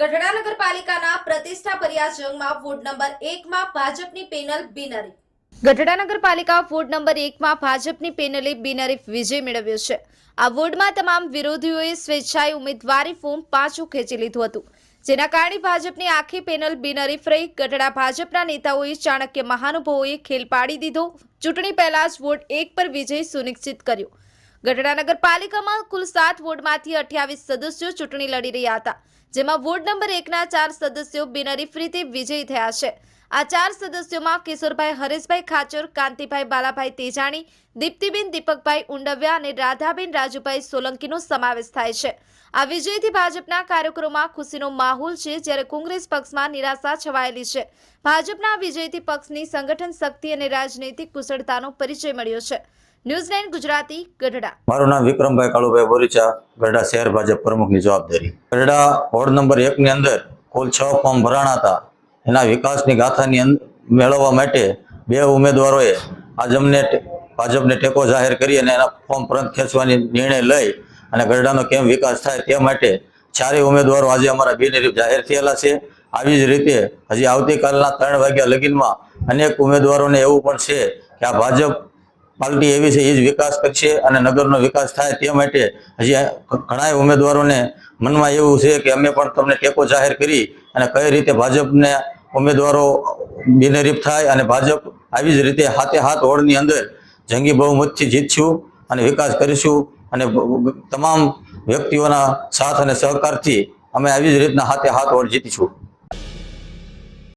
ગઢડા નગરપાલિકાના પ્રતિષ્ઠા પર્યાજંગમાં ward number એકમાં ભાજપની પેનલ બિનહરીફ. ગઢડા નગરપાલિકા વોર્ડ નંબર એકમાં ભાજપની પેનલે બિનહરીફ વિજય મેળવ્યો છે. આ વોર્ડમાં તમામ વિરોધીઓએ સ્વેચ્છાએ ઉમેદવારી ફોર્મ પાછું ખેંચી લીધું હતું. જેના કારણે ભાજપની આખી પેનલ બિનહરીફ રહી. ગઢડા ભાજપના નેતાઓએ ચાણક્ય મહાનુભાવોએ ખેલ પાડી દીધો. ચૂંટણી પહેલા જ વોર્ડ એક પર વિજય સુનિશ્ચિત કર્યો. ગઢડા નગરપાલિકામાં કુલ સાત વોર્ડમાંથી અઠ્યાવીસ સદસ્યો ચૂંટણી લડી રહ્યા હતા, જેમાં વોર્ડ નંબર એકના ચાર સદસ્યો બિનહરીફ રીતે વિજયી થયા છે. આ ચાર સદસ્યોમાં કિશોરભાઈ હરેશભાઈ ખાચર, કાંતિભાઈ બાલાભાઈ તેજાણી, દીપ્તિબેન દીપકભાઈ ઉંડવ્યા અને રાધાબેન રાજુભાઈ સોલંકીનો સમાવેશ થાય છે. આ વિજયથી ભાજપના કાર્યક્રમમાં ખુશીનો માહોલ છે, જ્યારે કોંગ્રેસ પક્ષમાં નિરાશા છવાયેલી છે. ભાજપના વિજયથી પક્ષની સંગઠન શક્તિ અને રાજનૈતિક કુશળતાનો પરિચય મળ્યો છે. News nine Gujarati, Gadhada. મારું નામ વિક્રમભાઈ કાળુભાઈ બોરીચા, ગઢડા શહેર ભાજપ પ્રમુખની જવાબદારી. ગઢડા વોર્ડ નંબર એકની અંદર કુલ છ ફોર્મ ભરાણા હતા. એના વિકાસની ગાથાની મેળવવા માટે બે ઉમેદવારોએ આજ અમને ભાજપને ટેકો જાહેર કરી અને એના ફોર્મ પરત ખેંચવાની નિર્ણય લઈ અને ગઢડાનો કેમ વિકાસ થાય તે માટે ચારેય ઉમેદવારો આજે અમારા બિનહરીફ જાહેર થયેલા છે. આવી જ રીતે હજી આવતીકાલના ત્રણ વાગ્યા લગીનમાં અનેક ઉમેદવારોને એવું પણ છે કે આ ભાજપ પાર્ટી એવી છે, એ જ વિકાસ કરશે અને નગરનો વિકાસ થાય તે માટે હજી ઘણા ઉમેદવારોને મનમાં એવું છે કે અમે પણ તમને ટેકો જાહેર કરી અને કઈ રીતે ભાજપને ઉમેદવારો બિનરીફ થાય અને ભાજપ આવી જ રીતે હાથે હાથ હોડની અંદર જંગી બહુમતથી જીતશું અને વિકાસ કરીશું અને તમામ વ્યક્તિઓના સાથ અને સહકારથી અમે આવી જ રીતના હાથે હાથ હોડ જીતીશું.